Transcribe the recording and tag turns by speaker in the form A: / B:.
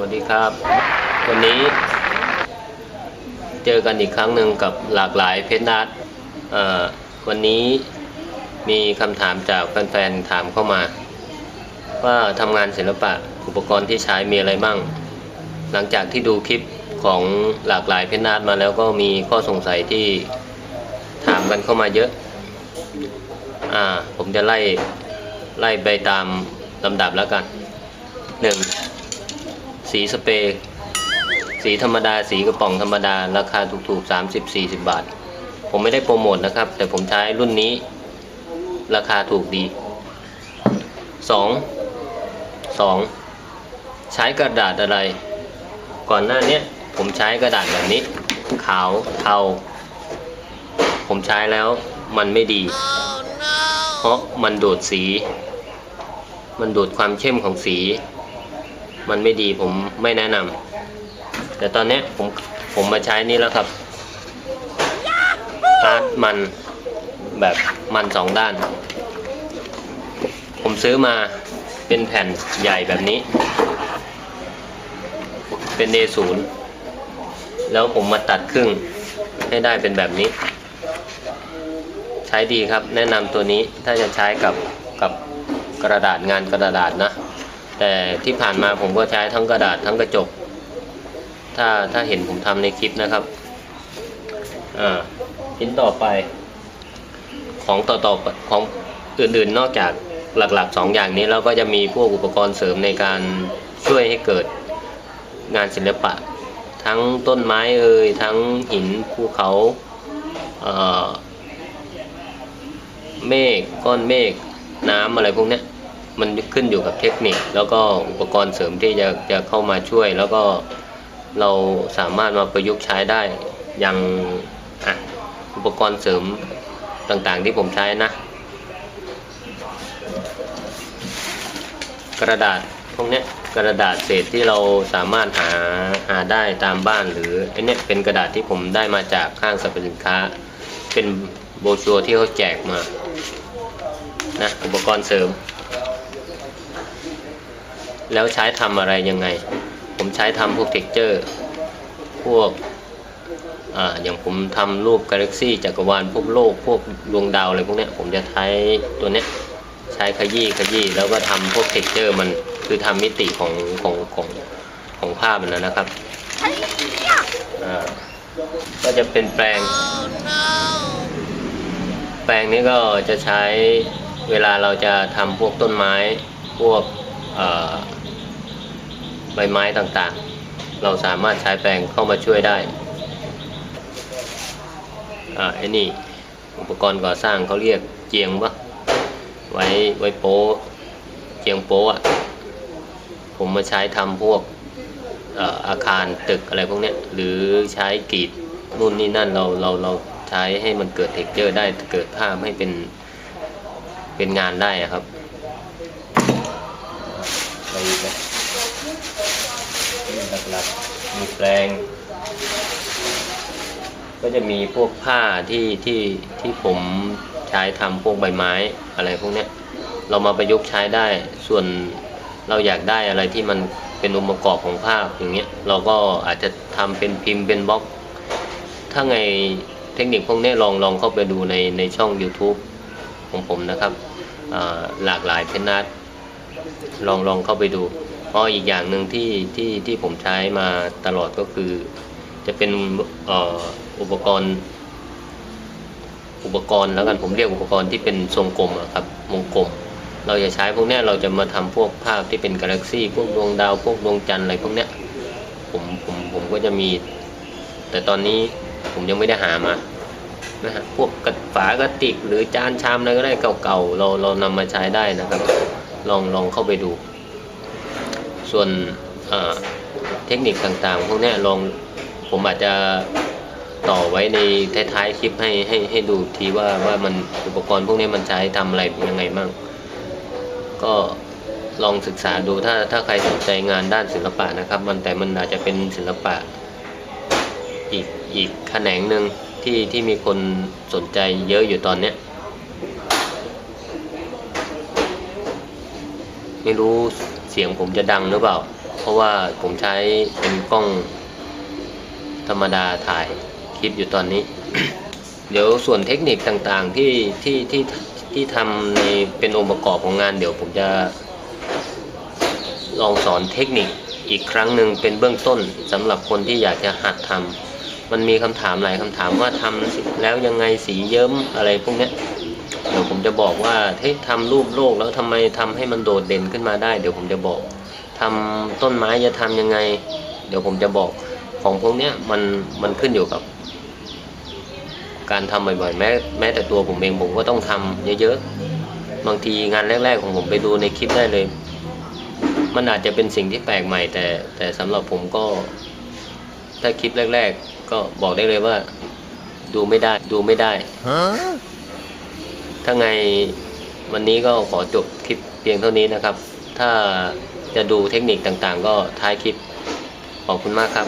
A: วัสดีครับ วันนี้ เจอกันอีกครั้งหนึ่งกับหลากหลายเพชรนัดวันนี้มีคำถามจากแฟนๆถามเข้ามา ว่าทำงานศิลปะอุปกรณ์ที่ใช้มีอะไรบ้าง หลังจากที่ดูคลิปของหลากหลายเพชรนัดมาแล้วก็มีข้อสงสัยที่ถามกันเข้ามาเยอะ อ่า ผมจะไล่ไล่ไปตามลำดับแล้วกันหนึ่ง สีสเปรย์สีธรรมดาสีกระป๋องธรรมดา ราคาถูกๆ 30 40 บาท ผมไม่ได้โปรโมทนะครับ แต่ผมใช้รุ่นนี้ ราคาถูกดี 2. 2. ใช้กระดาษอะไร ก่อนหน้านี้ผมใช้กระดาษแบบนี้ ขาวเทา ผมใช้แล้วมันไม่ดี เพราะมันดูดสี มันดูดความเข้มของสี มันไม่ดีผมไม่แนะนำแต่ตอนนี้ผมผมมาใช้นี่แล้วครับอาร์ตมันแบบมันสองด้าน ผมซื้อมาเป็นแผ่นใหญ่แบบนี้ เป็น A0 แล้วผมมาตัดครึ่งให้ได้เป็นแบบนี้ ใช้ดีครับแนะนำตัวนี้ถ้าจะใช้กับกับกระดาษงานกระดาษนะ แต่ที่ผ่านมาผมก็ใช้ทั้งกระดาษทั้งกระจก ถ้าถ้าเห็นผมทำในคลิปนะครับ อ่าชิ้นต่อไป ของต่อต่อของอื่นๆนอกจากหลักๆสองอย่างนี้แล้วก็จะมีพวกอุปกรณ์เสริมในการช่วยให้เกิดงานศิลปะ ทั้งต้นไม้เอ่ยทั้งหินภูเขาเอ่อเมฆก้อนเมฆน้ำอะไรพวกเนี้ย มันขึ้นอยู่กับเทคนิค แล้วก็อุปกรณ์เสริมที่จะจะเข้ามาช่วย แล้วก็เราสามารถมาประยุกต์ใช้ได้อย่างอะอุปกรณ์เสริมต่างๆที่ผมใช้นะ กระดาษพวกนี้กระดาษเศษที่เราสามารถหาหาได้ตามบ้าน หรือไอ้เนี้ยเป็นกระดาษที่ผมได้มาจากห้างสรรพสินค้า เป็นโบชัวที่เขาแจกมานะอุปกรณ์เสริม แล้วใช้ทำอะไรยังไง ผมใช้ทำพวกเท็กเจอร์พวกอ่อย่างผมทำรูปกาแล็กซี่จักรวาลพวกโลกพวกดวงดาวอะไรพวกเนี้ยผมจะใช้ตัวเนี้ยใช้ขยี้ขยี้แล้วก็ทำพวกเท็กเจอร์มันคือทำมิติของของของของภาพมันนะนะครับอ่าก็จะเป็นแปลง แปลงนี้ก็จะใช้เวลาเราจะทำพวกต้นไม้พวกอ่อ ใบไม้ต่างๆ เราสามารถใช้แปลงเข้ามาช่วยได้อ่าไอ้นี่ อุปกรณ์ก่อสร้างเขาเรียกเจียงปะไว้ไว้โป๊เจียงโป๊ะอะผมมาใช้ทำพวกออาคารตึกอะไรพวกนี้หรือใช้กรีดนู่นนี่นั่นเราเราเราใช้ให้มันเกิดเท็กเจอร์ได้เกิดภาพให้เป็นเป็นงานได้ครับไปอีกนะนี่หลักๆ มีแปลง ก็จะมีพวกผ้าที่ที่ที่ผมใช้ทำพวกใบไม้อะไรพวกเนี้ยเรามาประยุกต์ใช้ได้ ส่วนเราอยากได้อะไรที่มันเป็นองค์ประกอบของภาพอย่างเงี้ย เราก็อาจจะทำเป็นพิมพ์เป็นบล็อก ถ้าไงเทคนิคพวกนี้ลองลองเข้าไปดูในในช่อง YouTube ของผมนะครับ หลากหลายเพนนัดลองลองเข้าไปดู เพราะอีกอย่างหนึ่งที่ที่ที่ผมใช้มาตลอดก็คือ จะเป็นเอ่ออุปกรณ์ อุปกรณ์แล้วกันผมเรียกอุปกรณ์ที่เป็นทรงกลมอะครับวงกลม เราจะใช้พวกเนี้ยเราจะมาทำพวกภาพที่เป็นกาแล็กซี่พวกดวงดาวพวกดวงจันทร์อะไรพวกเนี้ยผมผมผมก็จะมี แต่ตอนนี้ผมยังไม่ได้หามานะฮะพวกกระฝากระติกหรือจานชามอะไรก็ได้เก่าๆเราเรานำมาใช้ได้นะครับ ลองลองเข้าไปดู ส่วนเทคนิคต่างๆ พวกนี้ลองผมอาจจะต่อไว้ในท้ายๆคลิปให้ให้ให้ดูทีว่าว่ามันอุปกรณ์พวกนี้มันใช้ทำอะไรยังไงบ้างก็ลองศึกษาดูถ้าถ้าใครสนใจงานด้านศิลปะนะครับ มันแต่มันอาจจะเป็นศิลปะอีกอีกแขนงหนึ่งที่ที่มีคนสนใจเยอะอยู่ตอนเนี้ยไม่รู้ สียงผมจะดังหรือเปล่า เพราะว่าผมใช้เป็นกล้องธรรมดาถ่ายคลิปอยู่ตอนนี้ เดี๋ยวส่วนเทคนิคต่างๆที่ที่ที่ที่ทำในเป็นองค์ประกอบของงาน เดี๋ยวผมจะ ลองสอนเทคนิคอีกครั้งหนึ่งเป็นเบื้องต้นสำหรับคนที่อยากจะหัดทำมันมีคำถามหลายคำถามว่าทำแล้วยังไงสีเยิ้มอะไรพวกนี้ เดี๋ยวผมจะบอกว่าเฮ้ยทำรูปโลกแล้วทำไมทำให้มันโดดเด่นขึ้นมาได้ เดี๋ยวผมจะบอกทำต้นไม้จะทำยังไง เดี๋ยวผมจะบอกของพวกเนี้ยมันมันขึ้นอยู่กับ การทำบ่อยๆแม้แม้แต่ตัวผมเองผมก็ต้องทำเยอะๆบางทีงานแรก ๆ ของผมไปดูในคลิปได้เลย มันอาจจะเป็นสิ่งที่แปลกใหม่ แต่แต่สำหรับผมก็ ถ้าคลิปแรก ๆ ก็บอกได้เลยว่า ดูไม่ได้ดูไม่ได้ ถ้าไงวันนี้ก็ขอจบคลิปเพียงเท่านี้นะครับ ถ้าจะดูเทคนิคต่างๆ ก็ท้ายคลิป ขอบคุณมากครับ